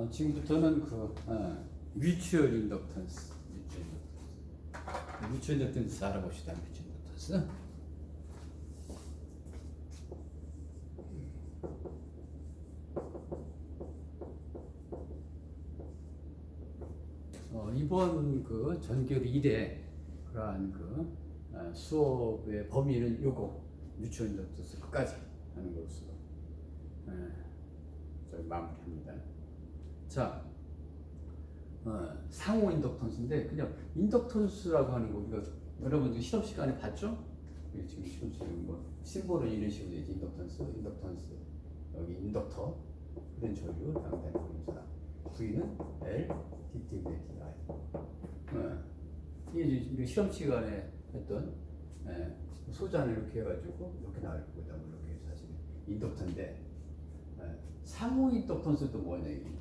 어, 지금부터는 그 어, 뮤추얼 인덕턴스, 뮤추얼 인덕턴스, 뮤추얼 인덕턴스 알아봅시다. 뮤추얼 인덕턴스. 어, 이번 그 전교리 1회 그러한 그 어, 수업의 범위는 요거 뮤추얼 인덕턴스 끝까지 하는 것으로 예, 저희 마무리합니다. 자, 어, 상호 인덕턴스인데 그냥 인덕턴스라고 하는 거 우리가 여러분들 실험 시간에 봤죠? 우리 지금 실험 시간에 뭐 심볼은 이런 식으로 되지 인덕턴스, 인덕턴스. 여기 인덕터 그런 전류 양단의 분사 V는 L, DTV, DI 어, 이게 이제 실험 시간에 했던 예, 소잔을 이렇게 해가지고 이렇게 나올 거다 이렇게 사실 인덕터인데 예, 상호 인덕턴스도 뭐냐 이게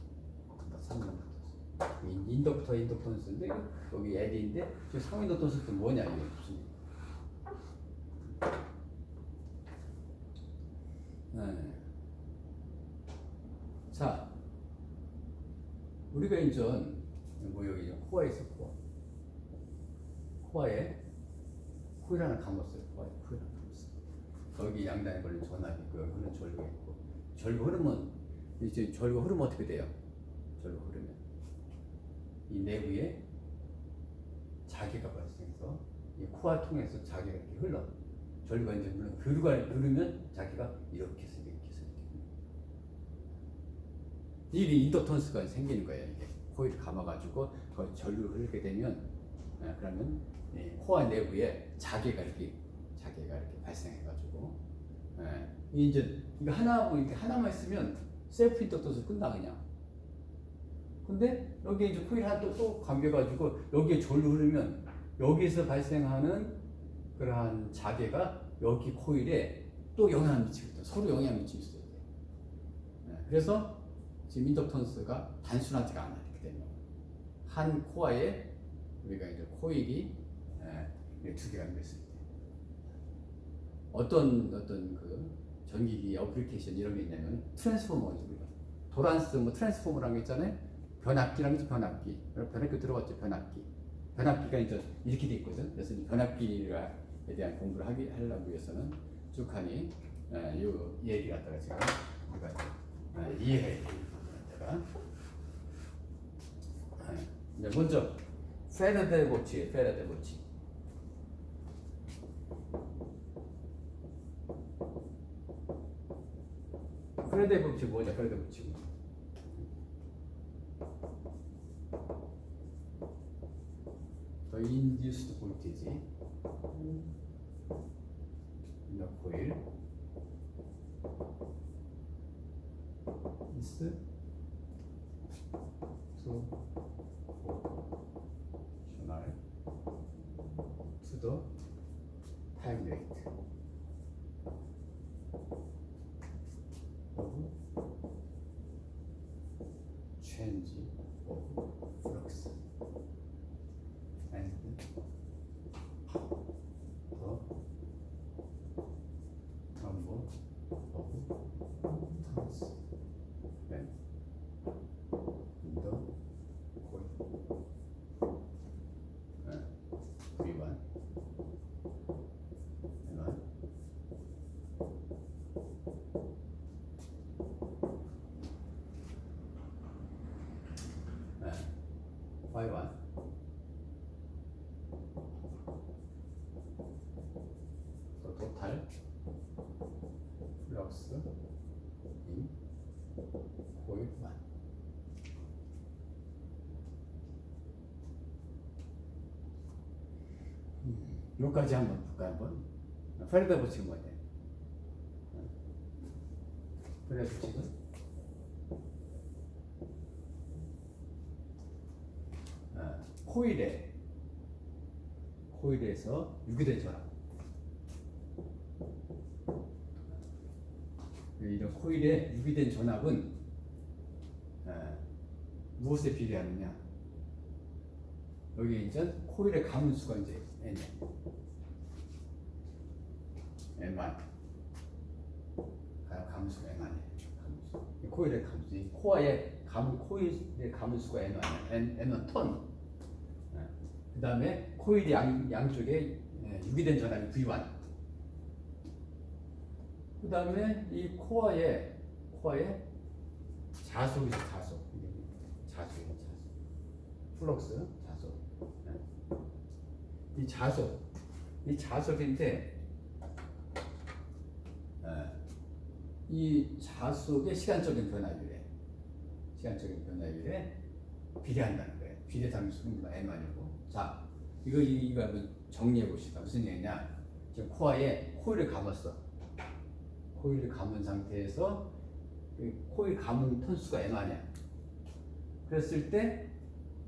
상호 인덕턴스 인- 인덕터 인덕턴스인데 여기 L인데 저 상호 인덕턴스도 뭐냐 이게 무슨 예. 자 우리가 이제 뭐 여기 코어에 있어 코어 코어에 코일 하나 감았어요 코어에 하나 감았어 여기 양단에 걸린 전압이 있고 여기 흐르는 절구가 있고 절구 흐르면 이제 절구 흐르면 어떻게 돼요? 절구 흐르면 이 내부에 자기가 발생해서 이 코어 통해서 자기가 이렇게 흘러 절구가 이제 물론 교류가 누르면 자기가 이렇게 해서 이렇게 해서 이렇게 이 인덕턴스가 생기는 거예요 이게. 코일 감아가지고 그 전류를 흐르게 되면 예, 그러면 이 코어 내부에 자개가 이렇게 자개가 이렇게 발생해가지고 예, 이 이제 이거 하나 뭐 이렇게 하나만 있으면 셀프 인덕턴스 끝나 그냥. 근데 여기 이제 코일 하나 또, 또 감겨가지고 여기에 전류 흐르면 여기서 발생하는 그러한 자개가 여기 코일에 또 영향을 미치거든. 서로 영향을 수 있어요. 예, 그래서 지금 인덕턴스가 단순하지가 않아 이렇게 되면. 한 코어에 우리가 이제 코일이 예, 이렇게 두 개가 때 어떤 어떤 그 전기기 어플리케이션 이런 게 있냐면 트랜스포머죠 우리가 도란스 뭐 트랜스포머라는 게 있잖아요 변압기라는 게 변압기. 변압기 들어갔죠? 변압기. 변압기가 이제 이렇게 돼 있거든. 그래서 이 변압기에 대한 공부를 하기 하려고 위해서는 쭉하니 예, 요 얘기 갖다가 지금 우리가 아, 이해해 제가. 이제 먼저 페라데 법칙 페라데 법칙 페라데 법칙 뭐냐? 페라데 법칙 더 볼티지 또 total 플러스 인 코일 1 여기까지 한번 볼까요 한번? 페르다 법칙 뭐냐 페르다 법칙은? 아, 코일에 코일에서 유기된 전압 이런 코일에 유기된 전압은 아, 무엇에 비례하느냐 여기 이제 코일의 가문수가 이제 n n만 가문수가 n만이에요. 가문수. 이 코일의 가문수, 이 코어의 가문 코일의 가문 수가 n 1 n n 톤. 그 다음에 코일 양 양쪽에 예, 유기된 전압이 V1. 그 다음에 이 코어에 코어에 자속이죠 자속. 자속이죠 자속. 플럭스 자속. 예. 이 자속 이 자속인데 예, 이 자속의 시간적인 변화율에 시간적인 변화율에 비례한다는 거예요. 비례 상수는 N만이고. 자, 이거 이거 한번 정리해 봅시다. 무슨 얘기냐? 지금 코어에 코일을 감았어. 코일을 감은 상태에서 그 코일 감은 턴수가 N만이야. 그랬을 때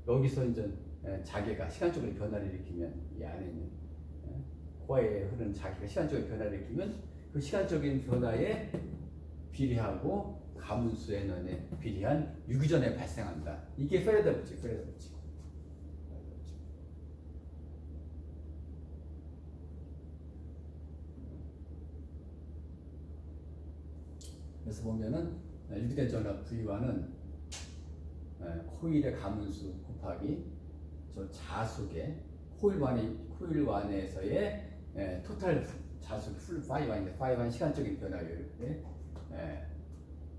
여기서 이제 예, 자기가 시간적으로 변화를 일으키면 이 안에 있는 예, 코어에 흐르는 자기가 시간적인 변화를 일으키면 그 시간적인 변화에 비례하고 가문수의 논에 비례한 유기전에 발생한다. 이게 페레다 법칙, 페레다 법칙. 그래서 보면은 유기된 전압 V와는 코일의 가문수 곱하기 저 자속의 코일 완의 코일 완에서의 에, 토탈 자속 풀 파이완인데 파이완 시간적인 변화율 예,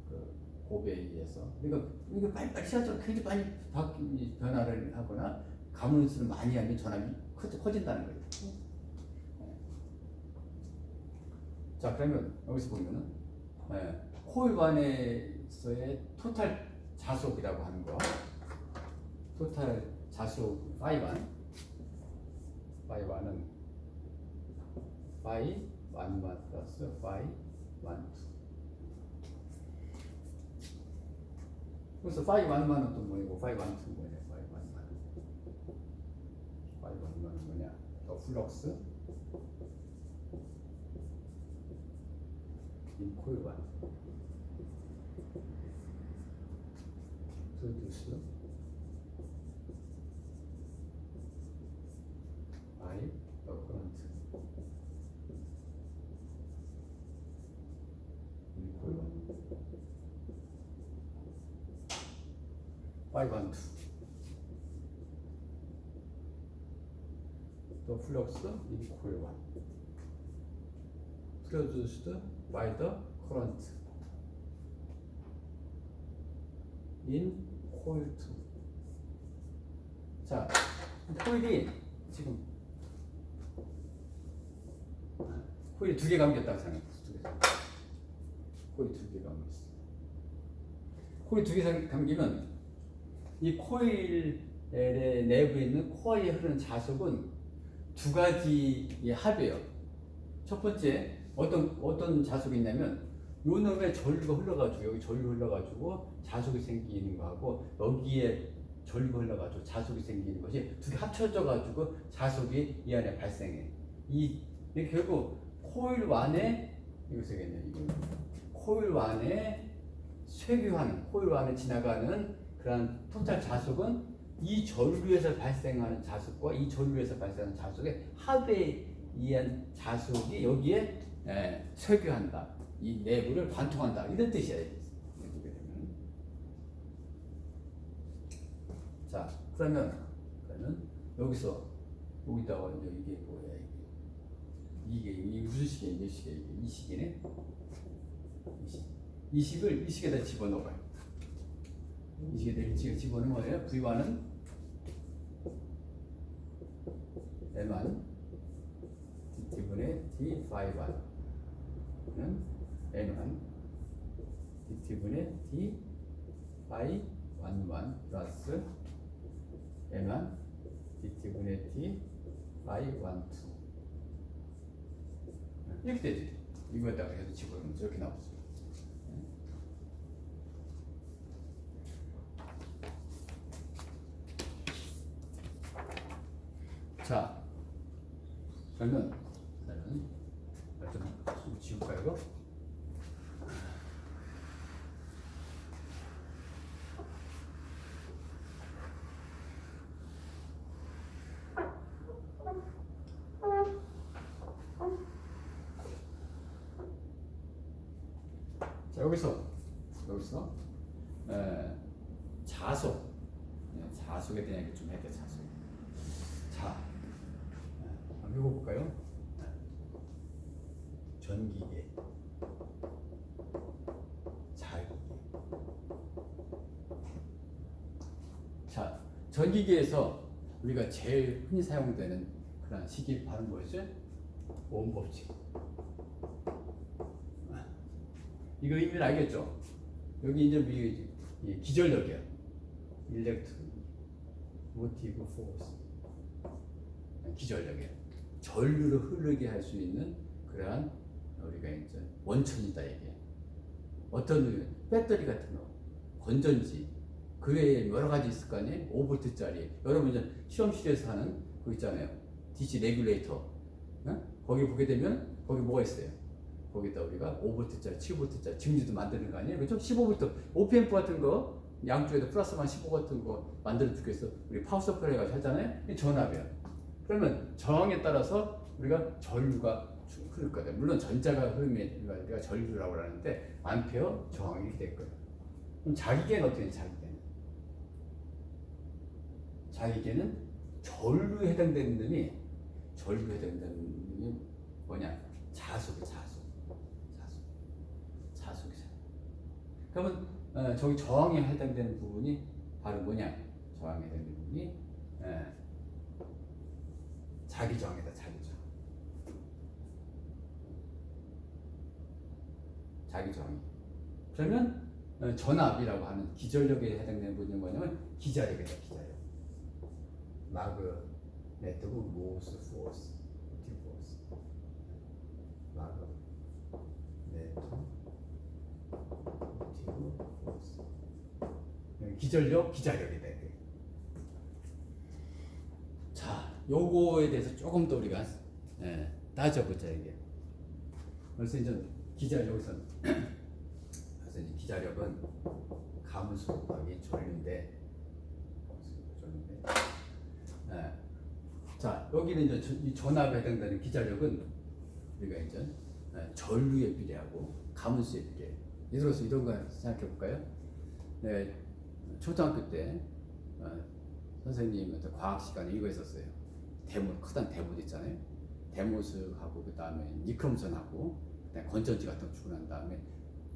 그 곱에 의해서 그러니까 이거 빨리빨리 시간적으로 굉장히 빨리 바뀌 변화를 하거나 가문수를 많이 하면 전압이 커, 커진다는 거예요. 예. 자 그러면 여기서 보면은 예, 코일 완에서의 토탈 자속이라고 하는 거. 토탈 자속 파이완 파이완은 파이 완만 플러스 파이 완 그래서 파이 완만은 또 뭐냐고 파이 완투는 뭐냐 파이 완만. 파이 완만은 뭐냐? 더 플럭스? 인 코일 완 produce by the current in coil 1 by 1 2 the flux in coil 1 produced by the current coil 2. 자, 코일이 지금 코일이 두 개 감겼다고 생각해. 두 개. 코일 두 개 감겼어. 코일 두 개 감기면 이 코일의 내부에 있는 코어에 흐르는 자속은 두 가지의 합이에요. 첫 번째 어떤 어떤 자속이 있냐면 요 놈에 전류가 흘러가지고 여기 전류 흘러가지고 자속이 생기는 거하고 여기에 전류가 흘러가지고 자속이 생기는 것이 두 개 합쳐져 가지고 자속이 이 안에 발생해. 이 결국 코일 완에 이거 쓰겠네 이거 코일 완에 쇄교하는 코일 완에 지나가는 그런 토탈 자속은 이 전류에서 발생하는 자속과 이 전류에서 발생하는 자속의 합에 의한 자속이 여기에 예, 쇄교한다. 이 내부를 관통한다 이런 뜻이야. 자 그러면 그러면 여기서 여기다가 이제 이게 뭐야 이게 이게 이게 무슨 시계 이게 시계 이 시계네 이, 시, 이 식을 이 식에다 집어넣어요. 이 식에다 일찍 집어넣으면 뭐예요? V1은 M1 D분의 D5는 N1 D분의 D 파이 11 플러스 N1 D분의 D 파이 12 이렇게 되지. 이거에다가 해서 집어넣으면 이렇게 나왔어요 자 그러면 일단은 일단 좀 지울까요 이거? 자 여기서 여기서 에, 자속. 네, 자속에 대한 얘기 좀 할게요. 자속. 자, 네, 한번 읽어볼까요? 네. 전기계, 자기계. 자, 전기계에서 우리가 제일 흔히 사용되는 그런 식이 바로 뭐였죠? 오hm 법칙. 이거 의미를 알겠죠? 여기 이제 우리 이 기전력이야. 일렉트 모티브 포스. 기전력이야. 전류를 흐르게 할 수 있는 그러한 우리가 이제 원천이다 이게. 어떤 의미? 배터리 같은 거, 건전지, 그 외에 여러 가지 있을 거 아니에요? 5볼트짜리. 여러분 이제 실험실에서 하는 그 있잖아요. DC 레귤레이터. 어? 거기 보게 되면 거기 뭐가 있어요? 거기다 우리가 5볼트짜리, 7볼트짜리 지금도 만드는 거 아니에요? 그렇죠? 15볼트, OPMP 같은 거 양쪽에도 플러스만 15 같은 거 만들어 주고 있어. 우리 파워 서플라이 가지고 하잖아요. 이 전압이야. 그러면 저항에 따라서 우리가 전류가 쭉 흐를 거다. 물론 전자가 흐르면 우리가 전류라고 하는데 암페어 저항이 될 거예요. 그럼 자기계는 어떻게 돼? 자기계는? 자기계는 전류에 해당되는 놈이 전류에 해당되는 놈이 뭐냐? 자속이 자속. 자속. 자속이 자속. 그러면 어, 저기 저항에 해당되는 부분이 바로 뭐냐? 저항에 해당되는 부분이 예, 자기 저항이다. 자기 저항. 자기 저항. 그러면 어, 전압이라고 하는 기전력에 해당되는 부분이 뭐냐면 기자력이다. 기자력. 마그 네트고 모스 포스 티 포스 마그 네트 기전력 기자력이다. 이게. 자, 요거에 대해서 조금 더 우리가 예, 따져보자 이게. 그래서 이제 기자 여기서 그래서 이제 기자력은 가문수 곱하기 전류인데 전류인데 예. 자 여기는 이제 전압에 해당되는 기자력은 우리가 이제 예, 전류에 비례하고 가문수에 비례. 예를 들어서 이런 거 생각해 볼까요? 네, 초등학교 때 어, 선생님한테 과학 시간에 이거 있었어요. 대못 크단 대못 있잖아요. 대못하고 그 다음에 니크롬선하고 건전지 같은 거 주고 난 다음에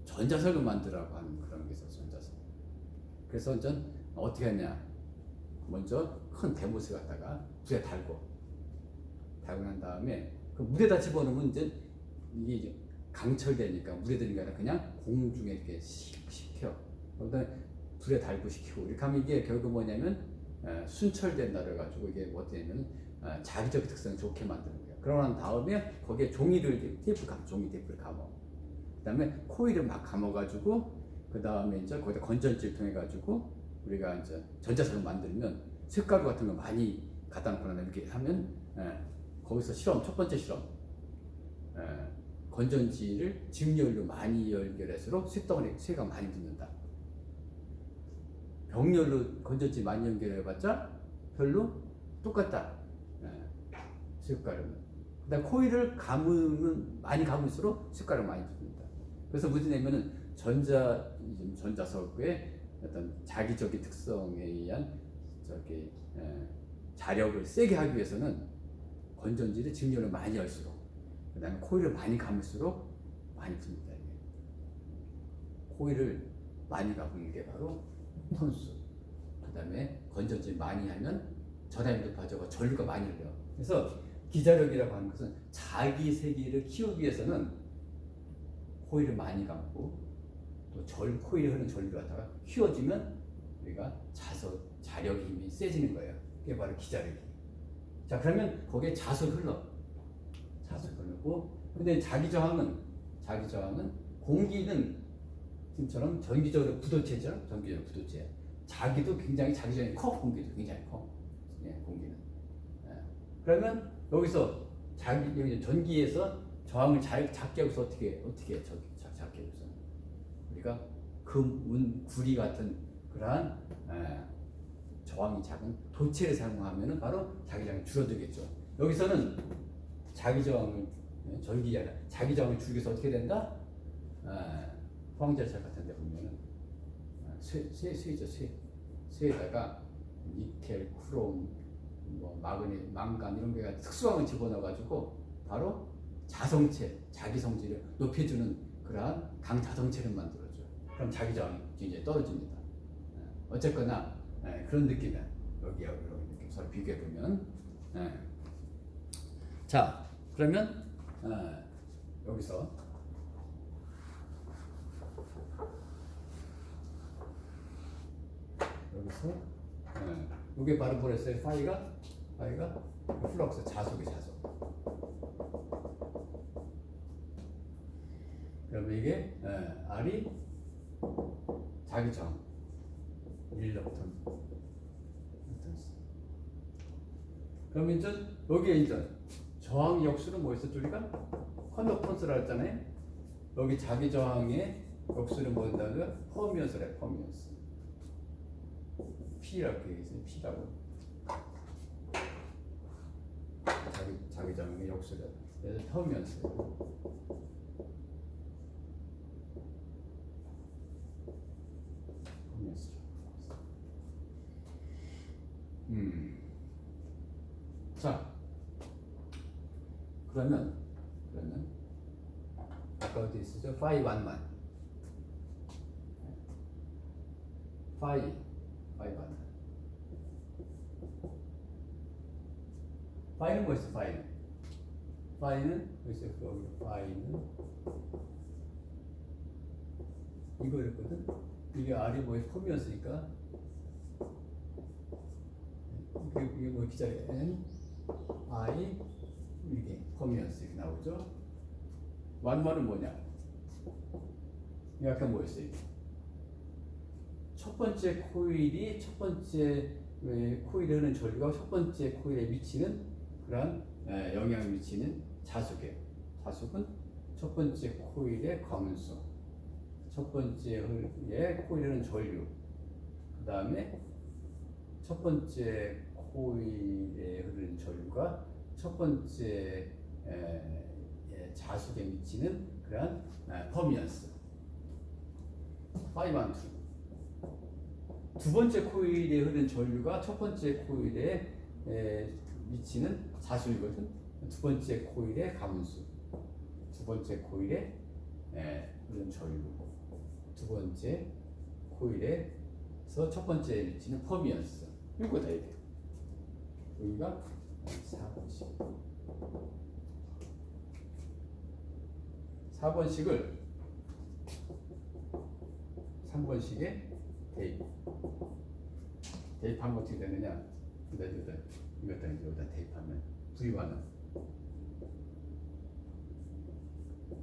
전자석을 만들라고 하는 그런 게 있었어 전자석. 그래서 전 어떻게 했냐? 먼저 큰 대못을 갖다가 불에 달고 달고 난 다음에 그 물에다 집어넣으면 이제 이게 이제 강철되니까 물에 아니라 그냥 공중에 이렇게 식- 식혀. 그다음에 불에 달고 식히고 이렇게 하면 이게 결국 뭐냐면 어, 순철된다 그래가지고 이게 뭐 어떻냐면 어, 자기적 특성 좋게 만드는 거야. 그러고 난 다음에 거기에 종이를 테이프 감 종이 테이프를 감어. 그다음에 코일을 막 감아가지고 그 다음에 이제 거기다 건전지를 통해 가지고 우리가 이제 전자석을 만들면 색가루 같은 거 많이 갖다 놓고 나 이렇게 하면 예, 거기서 실험 첫 번째 실험 예, 건전지를 직열로 많이 연결할수록 쇳덩어리 쇠가 많이 붙는다. 병렬로 건전지 많이 연결해봤자 별로 똑같다. 예, 쇳가루는. 그다음 코일을 감으면 많이 감을수록 쇳가루 많이 붙는다. 그래서 무슨 얘기냐면은 전자 이제 전자 석의 어떤 자기적인 특성에 의한 저기 예, 자력을 세게 하기 위해서는 건전지를 직렬을 많이 할수록 그 다음에 코일을 많이 감을수록 많이 이게. 코일을 많이 감는 게 바로 톤수. 그 다음에 건전지 많이 하면 전압이 높아져서 전류가 많이 흘려. 그래서 기자력이라고 하는 것은 자기 세기를 키우기 위해서는 코일을 많이 감고 또 절 코일에 흐르는 전류를 갖다가 키워주면 우리가 자석 자력이 힘이 세지는 거예요. 그게 바로 기자력이. 자 그러면 거기에 자석 흘러. 자석 흐르고 근데 자기 저항은 자기 저항은 공기는 지금처럼 전기적으로 부도체죠. 전기적으로 부도체. 자기도 굉장히 자기 저항이 커. 공기도 굉장히 커. 예, 공기는. 예. 그러면 여기서 자기 여기 전기에서 저항을 잘 작게 하고서 어떻게 어떻게 저, 작- 작게 해서 우리가 금, 은, 구리 같은 그러한 예, 저항이 작은 도체를 사용하면은 바로 자기 저항이 줄어들겠죠. 여기서는 자기 저항을 예, 전기가 아니라 자기 저항을 위해서 어떻게 된다? 예, 포항제철 같은 데 보면은 예, 쇠, 쇠, 쇠죠, 쇠. 수에다가 니켈, 크롬, 뭐 마그네, 망간 이런 게 특수함을 집어넣어가지고 바로 자성체, 자기 성질을 높여주는 그러한 강 자성체를 만들어줘요. 그럼 자기 저항이 굉장히 떨어집니다. 예, 어쨌거나 예, 그런 느낌이야. 여기하고 이런 느낌 서로 비교해 보면. 예. 자, 그러면 예, 여기서. 여기서 예, 이게 바로 뭐랬어요? 파이가 파이가 플럭스 자속이 자속. 그러면 이게 예, R이 자기 정. 릴럭턴 그럼 이제 여기에 이제 저항 역수는 뭐였었죠 우리가? 컨덕턴스라 했잖아요. 여기 자기 저항의 역수는 뭐였다고요 퍼미언스래 퍼미언스 P라고 얘기했어요 P라고. 자기 자기 저항의 역수래 그래서 퍼미언스 음. 자, 그러면 그러면 아까 어디 있었죠? 파이 완만. 파이 파이 완. 파이는 뭐였어? 파이는 파이는 여기서 여기 파이는 이거였거든. 이게 R이 뭐에 폼이었으니까 이게 이게 뭐 기자리 N I 이게 이렇게 나오죠. 완만은 뭐냐? 아까 뭐였어요? 첫 번째 코일이 첫 번째 에, 코일에 흐르는 전류가 첫 번째 코일에 미치는 그런 에, 영향을 미치는 자숙이에요. 자숙은 첫 번째 코일의 광운수, 첫 번째 에 코일에 흐르는 전류, 그 다음에 첫 번째 코일에 흐르는 전류가 첫 번째 자숙에 미치는 그러한 에, 퍼미언스. 5 and 2. 두 번째 코일에 흐르는 전류가 첫 번째 코일에 에, 미치는 자수이거든. 두 번째 코일의 가문수. 두 번째 코일에 에, 흐르는 전류. 두 번째 코일에서 첫 번째에 미치는 퍼미언스. 이거 다 얘기해. 여기가 4번씩. 4번씩을 3번씩에 대입. 대입하면 어떻게 되느냐? 이거 이거다 이제 여기다 대입하면 V1은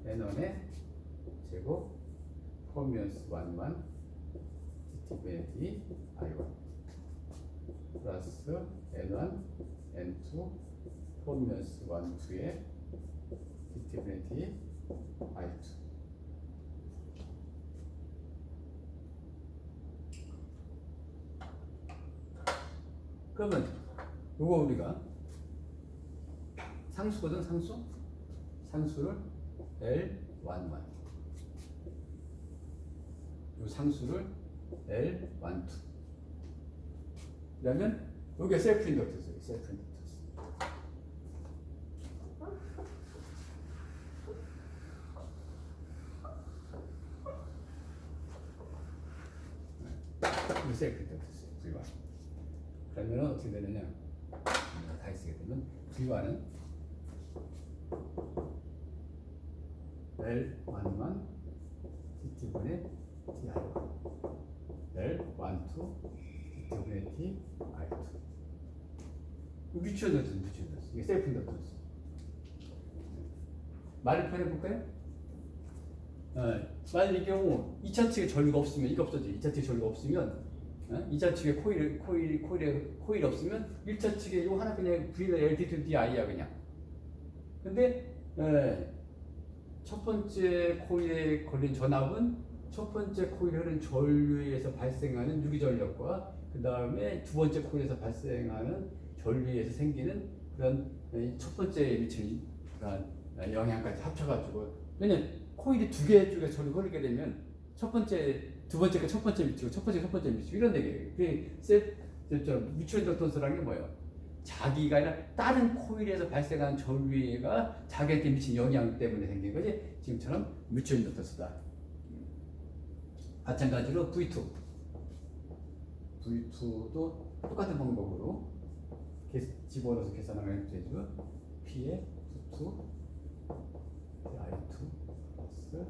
N1의 제곱 포미언스 1만 TTVNT I1 플러스 N1 N2 포미언스 1, 2의 TTVNT I2 그러면 요거 우리가 상수거든 상수? 상수를 L 완완 요 상수를 L 완투 그러면 요게 셀프 인덕터스 셀프 인덕터 인덕터스 V1 그러면 어떻게 되느냐? 음, 다 쓰게 되면 V1은 L 1만 T분의 TI1 L 1, 2 T분의 T I2 뮤추얼 던스 뮤추얼 던스 이게 셀프 인덕턴스 말을 표현해볼까요? 어, 만약 이 경우 2차 측에 전류가 없으면 이거 없어져 2차 측에 전류가 없으면 어? 2차 측에 코일 코일 코일에 코일 없으면 1차 측에 요 하나 그냥 V는 LT2 DI야 그냥. 근데 에, 첫 번째 코일에 걸린 전압은 첫 번째 코일에 흐른 전류에서 발생하는 유기전력과 그 다음에 두 번째 코일에서 발생하는 전류에서 생기는 그런 에, 첫 번째 미치는 그런 영향까지 합쳐가지고. 왜냐면 코일이 두 개 쪽에 전류 흐르게 되면 첫 번째 두 번째가 첫 번째 미치고 첫 번째가 첫 번째 미치고 이런 얘기예요. 저, 저 뮤추얼 인덕턴스라는 게 뭐예요? 자기가 아니라 다른 코일에서 발생한 전류가 자기한테 미친 영향 때문에 생긴 거지 지금처럼 뮤추얼 인덕턴스다. 마찬가지로 V2 V2도 똑같은 방법으로 계- 집어넣어서 계산하면 되죠. P에 2 I2 플러스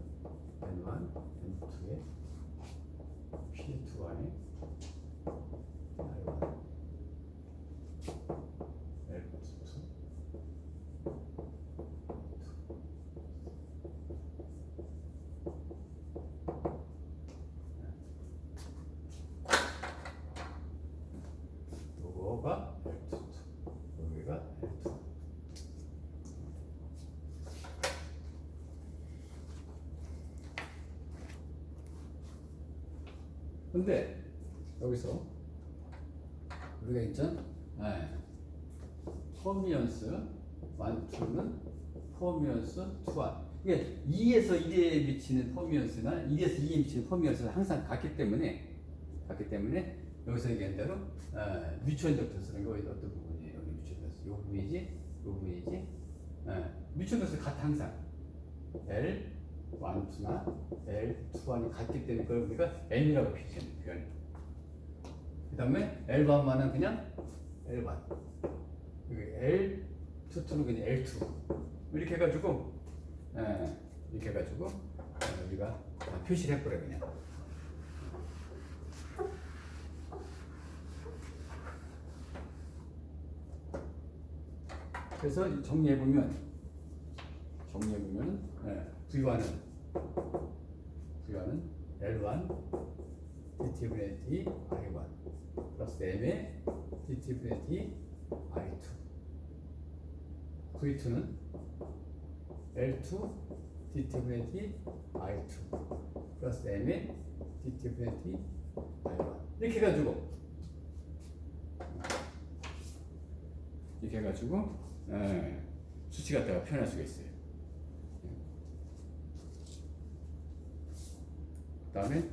N1 N2에 P의 2 안에 I1 L2 요거가 L2 여기가 L2 근데 여기서 우리가 있잖아 네. 퍼미언스 완투는 퍼미언스 투안 이게 2에서 1에 미치는 퍼미언스나 1에서 2에 미치는 퍼미언스는 항상 같기 때문에 같기 때문에 여기서 얘기한 대로 어, 뮤추얼 덕터스라는 게 어떤 부분이에요? 여기 뮤추얼 덕터스. 요 부분이지? 요 부분이지? 어, 뮤추얼 덕터스 같아 항상. L 1, 2나 L 2안이 같기 때문에 그걸 우리가 N이라고 표시하는 표현. 그 다음에 L1만은 그냥 L1. 여기 L 2는 그냥 L2. 이렇게 해가지고 예, 이렇게 해가지고 어, 우리가 표시를 해버려 그냥. 그래서 정리해 보면 정리해 보면 예, V1은 V1은 L1 DT분의 I1 플러스 M의 DT분의 I2 V2는 L2 DT분의 I2 플러스 M의 DT분의 I1 이렇게 해가지고. 이렇게 해가지고 예, 수치 갖다가 표현할 수가 있어요. 그다음에